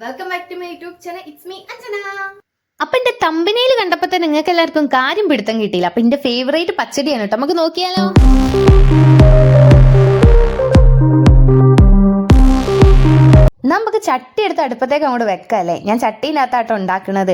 Welcome back to my YouTube channel me Anjana അപ്പൊ എന്റെ തമ്പനയിൽ കണ്ടപ്പോ തന്നെ നിങ്ങൾക്ക് എല്ലാവർക്കും കാര്യം പിടുത്തം കിട്ടിയില്ല. അപ്പൊ എന്റെ ഫേവറേറ്റ് പച്ചടിയാണ് കേട്ടോ. നമുക്ക് നോക്കിയാലോ? നമുക്ക് ചട്ടി എടുത്ത് അടുപ്പത്തേക്ക് അങ്ങോട്ട് വെക്കല്ലേ ഞാൻ ചട്ടിയിനകത്താട്ടോ ഉണ്ടാക്കുന്നത്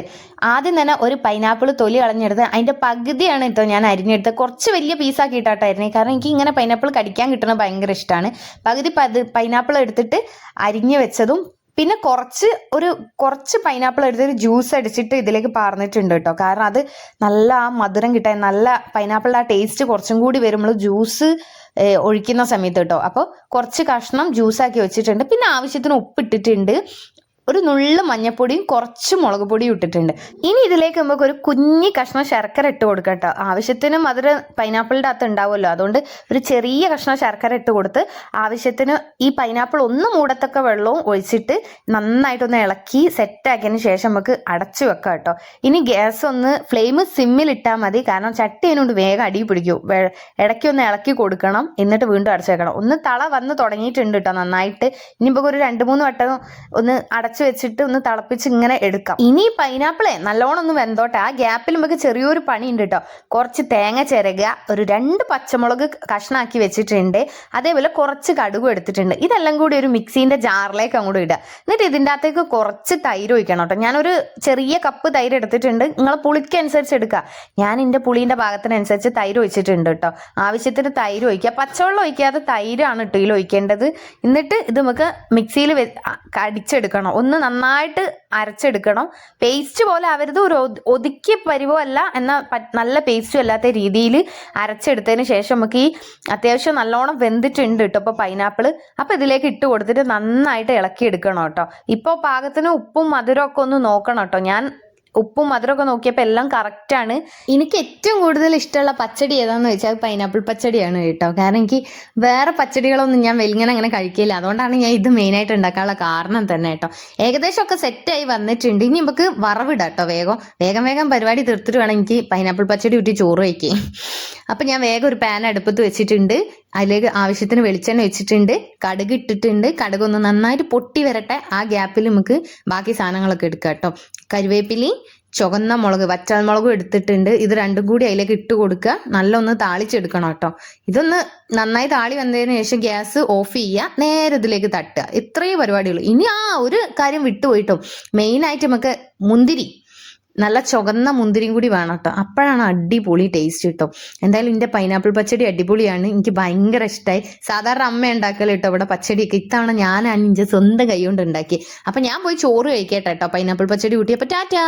ആദ്യം തന്നെ ഒരു പൈനാപ്പിൾ തൊലി കളഞ്ഞെടുത്ത് അതിന്റെ പകുതിയാണ് കേട്ടോ ഞാൻ അരിഞ്ഞെടുത്ത് കുറച്ച് വലിയ പീസാക്കിയിട്ടാട്ടോ അരിഞ്ഞത്. കാരണം എനിക്ക് ഇങ്ങനെ പൈനാപ്പിൾ കടിക്കാൻ കിട്ടണത് ഭയങ്കര ഇഷ്ടമാണ് പകുതി പൈനാപ്പിൾ എടുത്തിട്ട് അരിഞ്ഞു വെച്ചതും പിന്നെ കുറച്ച് ഒരു കുറച്ച് പൈനാപ്പിൾ എടുത്തിട്ട് ജ്യൂസ് അടിച്ചിട്ട് ഇതിലേക്ക് പാർന്നിട്ടുണ്ട് കേട്ടോ. കാരണം അത് നല്ല ആ മധുരം കിട്ടാൻ നല്ല പൈനാപ്പിളിന്റെ ആ ടേസ്റ്റ് കുറച്ചും കൂടി വരുമ്പോൾ ജ്യൂസ് ഒഴിക്കുന്ന സമയത്ത് കേട്ടോ. അപ്പോൾ കുറച്ച് കഷ്ണം ജ്യൂസാക്കി വെച്ചിട്ടുണ്ട്. പിന്നെ ആവശ്യത്തിന് ഉപ്പിട്ടിട്ടുണ്ട്. ഒരു നുള്ളു മഞ്ഞപ്പൊടിയും കുറച്ച് മുളക് പൊടിയും ഇട്ടിട്ടുണ്ട്. ഇനി ഇതിലേക്ക് നമുക്ക് ഒരു കുഞ്ഞി കഷ്ണം ശർക്കര ഇട്ട് കൊടുക്കാം കേട്ടോ ആവശ്യത്തിന് മധുര പൈനാപ്പിളിന്റെ അകത്ത് ഉണ്ടാവുമല്ലോ. അതുകൊണ്ട് ഒരു ചെറിയ കഷ്ണം ശർക്കര ഇട്ട് കൊടുത്ത് ആവശ്യത്തിന് ഈ പൈനാപ്പിൾ ഒന്ന് മൂടത്തക്ക വെള്ളവും ഒഴിച്ചിട്ട് നന്നായിട്ടൊന്ന് ഇളക്കി സെറ്റാക്കിയതിന് ശേഷം നമുക്ക് അടച്ചു വെക്കാം കേട്ടോ. ഇനി ഗ്യാസ് ഒന്ന് ഫ്ലെയിം സിമ്മിൽ ഇട്ടാൽ മതി. കാരണം ചട്ടി അതിനോട് വേഗം അടി പിടിക്കും. ഇടയ്ക്ക് ഒന്ന് ഇളക്കി കൊടുക്കണം. എന്നിട്ട് വീണ്ടും അടച്ചു വെക്കണം. ഒന്ന് തള വന്ന് തുടങ്ങിയിട്ടുണ്ട് കേട്ടോ നന്നായിട്ട്. ഇനി നമുക്ക് ഒരു രണ്ട് മൂന്ന് വട്ടം ഒന്ന് അടച്ചു വെച്ചിട്ട് ഒന്ന് തിളപ്പിച്ച് ഇങ്ങനെ എടുക്കാം. ഇനി പൈനാപ്പിളെ നല്ലോണം ഒന്ന് വെന്തോട്ടെ. ആ ഗ്യാപ്പിൽ നമുക്ക് ചെറിയൊരു പണി ഉണ്ട് കേട്ടോ കുറച്ച് തേങ്ങ ചിരകുക ഒരു രണ്ട് പച്ചമുളക് കഷ്ണാക്കി വെച്ചിട്ടുണ്ട്. അതേപോലെ കുറച്ച് കടുകും എടുത്തിട്ടുണ്ട്. ഇതെല്ലാം കൂടി ഒരു മിക്സീന്റെ ജാറിലേക്ക് അങ്ങോട്ട് ഇടുക. എന്നിട്ട് ഇതിന്റെ അകത്തേക്ക് കുറച്ച് തൈര് ഒഴിക്കണം കേട്ടോ ഞാനൊരു ചെറിയ കപ്പ് തൈര് എടുത്തിട്ടുണ്ട്. നിങ്ങൾ പുളിക്കനുസരിച്ച് എടുക്കുക. ഞാൻ എന്റെ പുളീന്റെ ഭാഗത്തിനനുസരിച്ച് തൈര് ഒഴിച്ചിട്ടുണ്ട് കേട്ടോ ആവശ്യത്തിന് തൈര് ഒഴിക്കുക. പച്ചവെള്ളം ഒഴിക്കാതെ തൈരാണ് കേട്ടോ ഇതിൽ ഒഴിക്കേണ്ടത്. എന്നിട്ട് ഇത് നമുക്ക് മിക്സിയിൽ അടിച്ചെടുക്കണം. ഒന്ന് നന്നായിട്ട് അരച്ചെടുക്കണം. പേസ്റ്റ് പോലെ ആവരുത് ഒരു ഒതു- ഒതുക്കിയ പരിവോ അല്ല എന്നാൽ നല്ല പേസ്റ്റും അല്ലാത്ത രീതിയിൽ അരച്ചെടുത്തതിന് ശേഷം നമുക്ക് ഈ അത്യാവശ്യം നല്ലോണം വെന്തിട്ടുണ്ട് കേട്ടോ ഇപ്പോൾ പൈനാപ്പിൾ അപ്പോൾ ഇതിലേക്ക് ഇട്ട് കൊടുത്തിട്ട് നന്നായിട്ട് ഇളക്കി എടുക്കണം കേട്ടോ ഇപ്പോൾ പാകത്തിന് ഉപ്പും മധുരമൊക്കെ ഒന്ന് നോക്കണം കേട്ടോ ഞാൻ ഉപ്പും മധുരമൊക്കെ നോക്കിയപ്പോൾ എല്ലാം കറക്റ്റാണ് എനിക്ക് ഏറ്റവും കൂടുതൽ ഇഷ്ടമുള്ള പച്ചടി ഏതാണെന്ന് വെച്ചാൽ പൈനാപ്പിൾ പച്ചടിയാണ് കേട്ടോ. കാരണം എനിക്ക് വേറെ പച്ചടികളൊന്നും ഞാൻ വെലിങ്ങനെ അങ്ങനെ കഴിക്കില്ല. അതുകൊണ്ടാണ് ഞാൻ ഇത് മെയിനായിട്ട് ഉണ്ടാക്കാനുള്ള കാരണം തന്നെ കേട്ടോ. ഏകദേശം ഒക്കെ സെറ്റായി വന്നിട്ടുണ്ട്. ഇനി നമുക്ക് വറവിടാം കേട്ടോ വേഗം. വേഗം വേഗം പരിപാടി തീർത്തിട്ട് വേണം എനിക്ക് പൈനാപ്പിൾ പച്ചടി ഊറ്റി ചോറ് വയ്ക്കുക അപ്പം ഞാൻ വേഗം ഒരു പാൻ അടുപ്പത്ത് വെച്ചിട്ടുണ്ട്. അതിലേക്ക് ആവശ്യത്തിന് വെളിച്ചെണ്ണ വെച്ചിട്ടുണ്ട് കടുക് ഇട്ടിട്ടുണ്ട്. കടുക് ഒന്ന് നന്നായിട്ട് പൊട്ടി വരട്ടെ. ആ ഗ്യാപ്പിൽ നമുക്ക് ബാക്കി സാധനങ്ങളൊക്കെ എടുക്കാം കേട്ടോ. കരുവേപ്പിലി ചുവന്ന മുളക് വറ്റാൽ മുളകും എടുത്തിട്ടുണ്ട്. ഇത് രണ്ടും കൂടി അതിലേക്ക് ഇട്ട് കൊടുക്കുക. നല്ല ഒന്ന് താളിച്ചെടുക്കണം കേട്ടോ. ഇതൊന്ന് നന്നായി താളി വന്നതിന് ശേഷം ഗ്യാസ് ഓഫ് ചെയ്യുക. നേരെ ഇതിലേക്ക് തട്ടുക. ഇത്രയും പരിപാടിയുള്ളൂ. ഇനി ആ ഒരു കാര്യം വിട്ടുപോയിട്ടോ മെയിനായിട്ട് നമുക്ക് മുന്തിരി നല്ല ചുവന്ന മുന്തിരിയും കൂടി വേണം കേട്ടോ അപ്പോഴാണ് അടിപൊളി ടേസ്റ്റ് കിട്ടും. എന്തായാലും എന്റെ പൈനാപ്പിൾ പച്ചടി അടിപൊളിയാണ്. എനിക്ക് ഭയങ്കര ഇഷ്ടമായി സാധാരണ അമ്മ ഉണ്ടാക്കൽ കേട്ടോ ഇവിടെ പച്ചടിയൊക്കെ. ഇത്തവണ ഞാനാണ് എന്റെ സ്വന്തം കൈ കൊണ്ട് ഉണ്ടാക്കി അപ്പം ഞാൻ പോയി ചോറ് കഴിക്കട്ടെ കേട്ടോ. പൈനാപ്പിൾ പച്ചടി കൂട്ടി അപ്പം ടാറ്റാ!